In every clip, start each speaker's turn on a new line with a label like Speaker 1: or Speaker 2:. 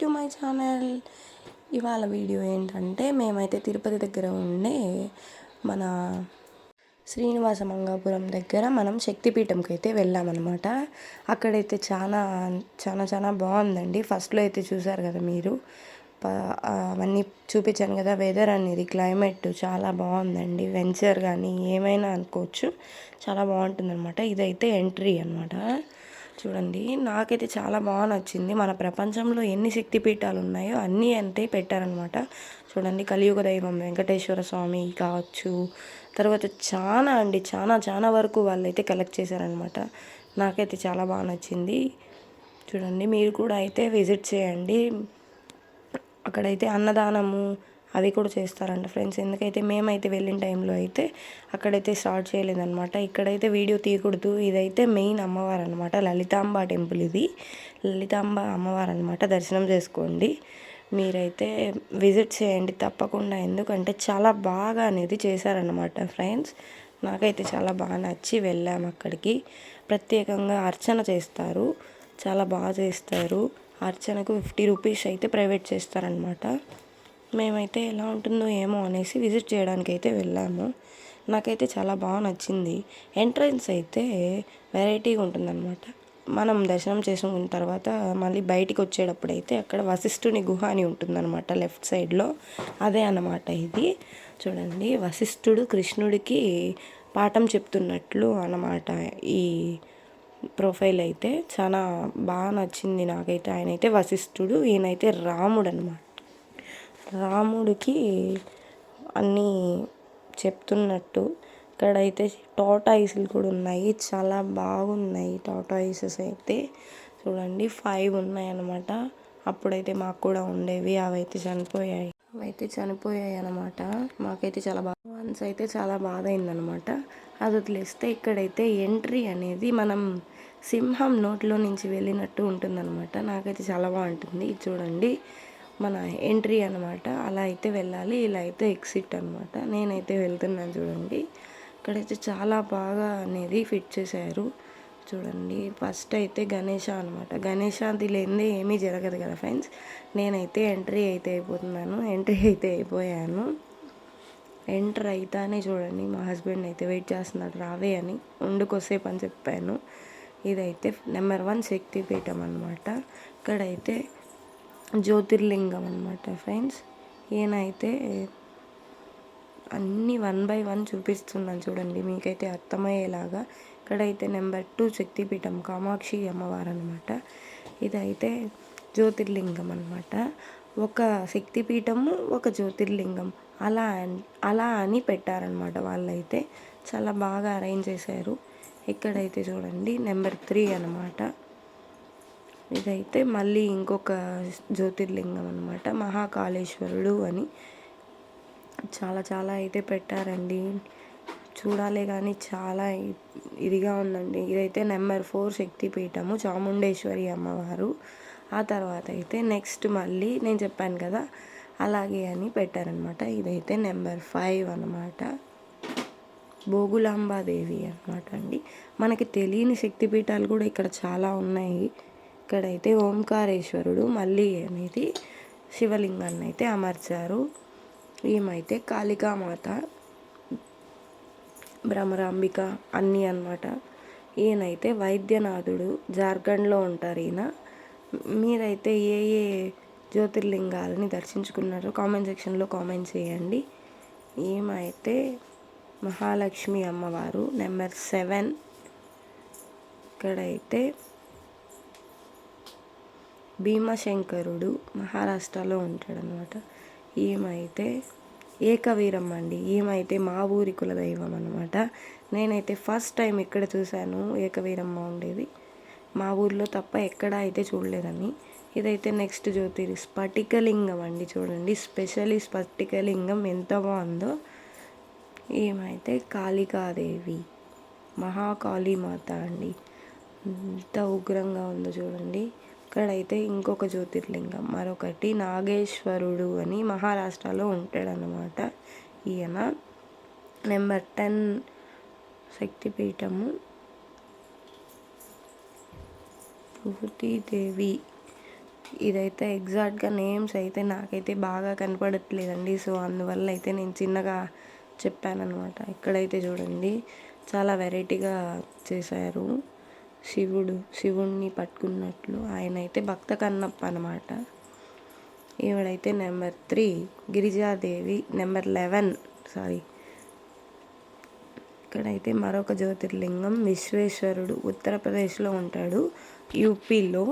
Speaker 1: To my channel. ఇవాళ video ఏంటంటే మేమైతే తిరుపతి దగ్గర ఉండే మన శ్రీనివాస మంగాపురం దగ్గర మనం శక్తిపీఠంకి అయితే వెళ్ళామన్నమాట. అక్కడైతే చాలా చాలా చాలా బాగుందండి. ఫస్ట్లో అయితే చూసారు కదా మీరు? అవన్నీ చూపించాను కదా వెదర్ అనేది క్లైమేట్ చాలా బాగుందండి. వెంచర్ కానీ ఏమైనా అనుకోవచ్చు చాలా బాగుంటుంది అనమాట ఇదైతే ఎంట్రీ అనమాట చూడండి నాకైతే చాలా బాగా నచ్చింది. మన ప్రపంచంలో ఎన్ని శక్తిపీఠాలు ఉన్నాయో అన్నీ అంతే పెట్టారనమాట చూడండి కలియుగ దైవం వెంకటేశ్వర స్వామి కావచ్చు. తర్వాత చాలా అండి చాలా చాలా వరకు వాళ్ళైతే కలెక్ట్ చేశారనమాట నాకైతే చాలా బాగా నచ్చింది. చూడండి మీరు కూడా అయితే విజిట్ చేయండి. అక్కడైతే అన్నదానము అవి కూడా చేస్తారంట ఫ్రెండ్స్. ఎందుకైతే మేమైతే వెళ్ళిన టైంలో అయితే అక్కడైతే స్టార్ట్ చేయలేదన్నమాట. ఇక్కడైతే వీడియో తీయకూడదు. ఇదైతే మెయిన్ అమ్మవారు అనమాట లలితాంబ టెంపుల్ ఇది. లలితాంబ అమ్మవారు అనమాట దర్శనం చేసుకోండి. మీరైతే విజిట్ చేయండి తప్పకుండా. ఎందుకంటే చాలా బాగా అనేది చేశారనమాట ఫ్రెండ్స్. నాకైతే చాలా బాగా నచ్చి వెళ్ళాము అక్కడికి. ప్రత్యేకంగా అర్చన చేస్తారు. చాలా బాగా చేస్తారు. అర్చనకు ఫిఫ్టీ రూపీస్ అయితే ప్రైవేట్ చేస్తారనమాట మేమైతే ఎలా ఉంటుందో ఏమో అనేసి విజిట్ చేయడానికి అయితే వెళ్ళాము. నాకైతే చాలా బాగా నచ్చింది. ఎంట్రన్స్ అయితే వెరైటీగా ఉంటుందన్నమాట. మనం దర్శనం చేసుకున్న తర్వాత మళ్ళీ బయటికి వచ్చేటప్పుడు అయితే అక్కడ వశిష్ఠుని గుహ అని ఉంటుందన్నమాట లెఫ్ట్ సైడ్లో. అదే అన్నమాట ఇది. చూడండి వశిష్ఠుడు కృష్ణుడికి పాఠం చెప్తున్నట్లు అన్నమాట ఈ ప్రొఫైల్ అయితే. చాలా బాగా నచ్చింది నాకైతే. ఆయన అయితే వశిష్ఠుడు ఈయనైతే రాముడు అనమాట రాముడికి అన్నీ చెప్తున్నట్టు. ఇక్కడైతే టాటాయిస్లు కూడా ఉన్నాయి. చాలా బాగున్నాయి టాటాయిసెస్ అయితే. చూడండి ఫైవ్ ఉన్నాయన్నమాట. అప్పుడైతే మాకు కూడా ఉండేవి. అవి అయితే చనిపోయాయి. అవైతే చనిపోయాయి అనమాట మాకైతే చాలా బాగా వన్స్ అయితే చాలా బాధ అయిందనమాట అది వదిలేస్తే ఇక్కడైతే ఎంట్రీ అనేది మనం సింహం నోట్లో నుంచి వెళ్ళినట్టు ఉంటుందన్నమాట. నాకైతే చాలా బాగుంటుంది. చూడండి. మన ఎంట్రీ అనమాట అలా అయితే వెళ్ళాలి ఇలా అయితే ఎగ్జిట్ అనమాట నేనైతే వెళ్తున్నాను చూడండి. ఇక్కడైతే చాలా బాగా అనేది ఫిట్ చేశారు. చూడండి ఫస్ట్ అయితే గణేష అనమాట గణేష లేనిదే ఏమీ జరగదు కదా ఫ్రెండ్స్. నేనైతే ఎంట్రీ అయితే అయిపోతున్నాను ఎంట్రీ అయితే అయిపోయాను. ఎంటర్ అయితేనే చూడండి మా హస్బెండ్ అయితే వెయిట్ చేస్తున్నాడు రావే అని ఉండుకొసేపు అని చెప్పాను. ఇదైతే నెంబర్ వన్ శక్తిపీఠం అనమాట ఇక్కడైతే జ్యోతిర్లింగం అనమాట ఫ్రెండ్స్ ఈయనైతే అన్నీ వన్ బై వన్ చూపిస్తున్నాను చూడండి మీకైతే అర్థమయ్యేలాగా. ఇక్కడైతే నెంబర్ టూ శక్తిపీఠం కామాక్షి అమ్మవారు అనమాట ఇదైతే జ్యోతిర్లింగం అనమాట ఒక శక్తిపీఠము ఒక జ్యోతిర్లింగం. అలా అలా అని పెట్టారనమాట వాళ్ళైతే. చాలా బాగా అరేంజ్ చేశారు. ఇక్కడైతే చూడండి నెంబర్ త్రీ అనమాట ఇదైతే మళ్ళీ ఇంకొక జ్యోతిర్లింగం అనమాట మహాకాళేశ్వరుడు అని చాలా చాలా అయితే పెట్టారండి. చూడాలి కానీ చాలా ఇదిగా ఉందండి. ఇదైతే నెంబర్ ఫోర్ శక్తిపీఠము చాముండేశ్వరి అమ్మవారు. ఆ తర్వాత అయితే నెక్స్ట్ మళ్ళీ నేను చెప్పాను కదా అలాగే అని పెట్టారనమాట ఇదైతే నెంబర్ ఫైవ్ అనమాట భోగులాంబాదేవి అనమాట అండి. మనకి తెలియని శక్తిపీఠాలు కూడా ఇక్కడ చాలా ఉన్నాయి. ఇక్కడైతే ఓంకారేశ్వరుడు మళ్ళీ అనేది శివలింగాన్ని అయితే అమర్చారు. ఈమైతే కాళికామాత భ్రమరాంబిక అన్నీ అనమాట ఈయనైతే వైద్యనాథుడు జార్ఖండ్లో ఉంటారు ఈయన. మీరైతే ఏ ఏ జ్యోతిర్లింగాలని దర్శించుకున్నారో కామెంట్ సెక్షన్లో కామెంట్ చేయండి. ఏమైతే మహాలక్ష్మి అమ్మవారు నెంబర్ సెవెన్. ఇక్కడైతే భీమశంకరుడు మహారాష్ట్రలో ఉంటాడనమాట ఈమైతే ఏకవీరం అండి. ఈమైతే మా ఊరి కులదైవం అనమాట నేనైతే ఫస్ట్ టైం ఇక్కడ చూశాను ఏకవీరమ్మ ఉండేది. మా ఊర్లో తప్ప ఎక్కడ అయితే చూడలేదని. ఇదైతే నెక్స్ట్ జ్యోతిర్ స్ఫటికలింగం అండి చూడండి. స్పెషల్లీ స్ఫటికలింగం ఎంత బాగుందో. ఏమైతే కాళికాదేవి మహాకాళీమాత అండి. ఎంత ఉగ్రంగా ఉందో చూడండి. ఇక్కడైతే ఇంకొక జ్యోతిర్లింగం. మరొకటి నాగేశ్వరుడు అని మహారాష్ట్రలో ఉంటాడనమాట ఈయన. Number ten శక్తిపీఠము. దేవి ఇదైతే ఎగ్జాక్ట్గా నేమ్స్ అయితే నాకైతే బాగా కనపడట్లేదండి. సో అందువల్ల అయితే నేను చిన్నగా చెప్పానమాట ఇక్కడైతే చూడండి చాలా వెరైటీగా చేశారు. శివుడు శివుణ్ణి పట్టుకున్నట్లు ఆయన అయితే భక్త కన్నప్ప అనమాట ఈవిడైతే number three Girijadevi number eleven sorry. ఇక్కడైతే మరొక జ్యోతిర్లింగం విశ్వేశ్వరుడు ఉత్తరప్రదేశ్లో ఉంటాడు. యూపీలో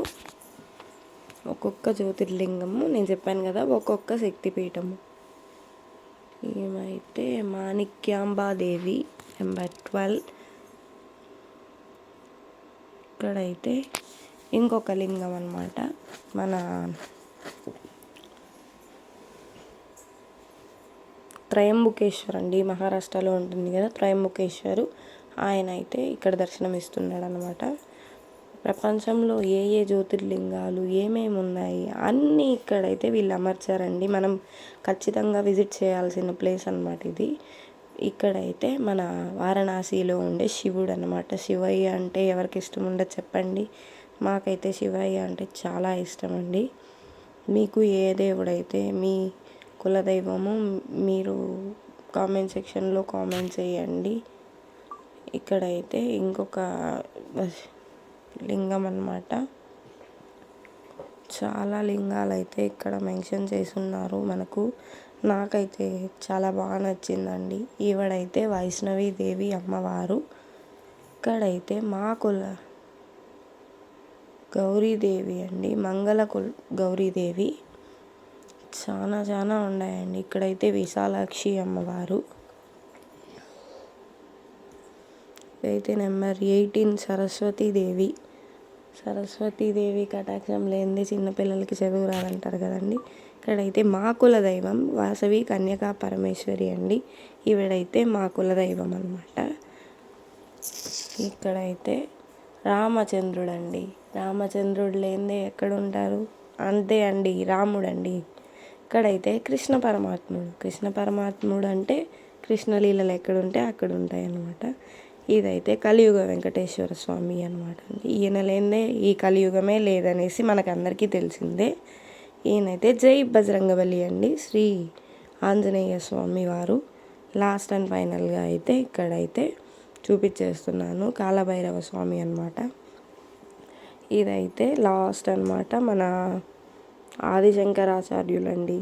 Speaker 1: ఒక్కొక్క జ్యోతిర్లింగము నేను చెప్పాను కదా ఒక్కొక్క శక్తిపీఠము. ఏమైతే మాణిక్యాంబాదేవి నెంబర్ ట్వెల్వ్. ఇక్కడైతే ఇంకొక లింగం అనమాట మన త్రయంబుకేశ్వర్ అండి మహారాష్ట్రలో ఉంటుంది కదా త్రయంబుకేశ్వరు. ఆయన అయితే ఇక్కడ దర్శనం ఇస్తున్నాడు అనమాట ప్రపంచంలో ఏ ఏ జ్యోతిర్లింగాలు ఏమేమి ఉన్నాయి అన్నీ ఇక్కడైతే వీళ్ళు అమర్చారండి. మనం ఖచ్చితంగా విజిట్ చేయాల్సిన ప్లేస్ అనమాట ఇది. ఇక్కడైతే మన వారణాసిలో ఉండే శివుడు అనమాట శివయ్య అంటే ఎవరికి ఇష్టం ఉండదు చెప్పండి. మాకైతే శివయ్య అంటే చాలా ఇష్టం అండి మీకు ఏ దేవుడైతే మీ కులదైవము మీరు కామెంట్ సెక్షన్లో కామెంట్ చేయండి. ఇక్కడైతే ఇంకొక లింగం అన్నమాట. చాలా లింగాలు అయితే ఇక్కడ మెన్షన్ చేస్తున్నారు మనకు. నాకైతే చాలా బాగా నచ్చిందండి. ఈవిడైతే వైష్ణవి దేవి అమ్మవారు. ఇక్కడైతే మా కుల గౌరీదేవి అండి. మంగళ కుల్ గౌరీదేవి చాలా చాలా ఉన్నాయండి. ఇక్కడైతే విశాలాక్షి అమ్మవారు. అయితే నెంబర్ ఎయిటీన్ సరస్వతీదేవి సరస్వతీదేవి కటాక్షం లేనిదే చిన్నపిల్లలకి చదువు రాదంటారు కదండి. ఇక్కడైతే మా కుల దైవం వాసవి కన్యకా పరమేశ్వరి అండి. ఈవిడైతే మా కుల దైవం అనమాట ఇక్కడైతే రామచంద్రుడు అండి రామచంద్రుడు లేనిదే ఎక్కడ ఉంటారు అంతే అండి రాముడు అండి ఇక్కడైతే కృష్ణ పరమాత్ముడు. కృష్ణ పరమాత్ముడు అంటే కృష్ణలీలలు ఎక్కడుంటే అక్కడ ఉంటాయి అన్నమాట. ఇదైతే కలియుగ వెంకటేశ్వర స్వామి అనమాట ఈయన లేనిదే ఈ కలియుగమే లేదనేసి మనకందరికీ తెలిసిందే. ఈయనైతే జై బజరంగబలి అండి. శ్రీ ఆంజనేయ స్వామి వారు లాస్ట్ అండ్ ఫైనల్గా అయితే ఇక్కడైతే చూపించేస్తున్నాను కాలభైరవ స్వామి అనమాట ఇదైతే లాస్ట్ అనమాట మన ఆదిశంకరాచార్యులండి.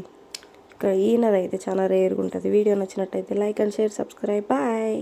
Speaker 1: ఇక్కడ ఈయనదైతే చాలా రేర్గా ఉంటుంది. వీడియో నచ్చినట్టయితే like and share subscribe. Bye.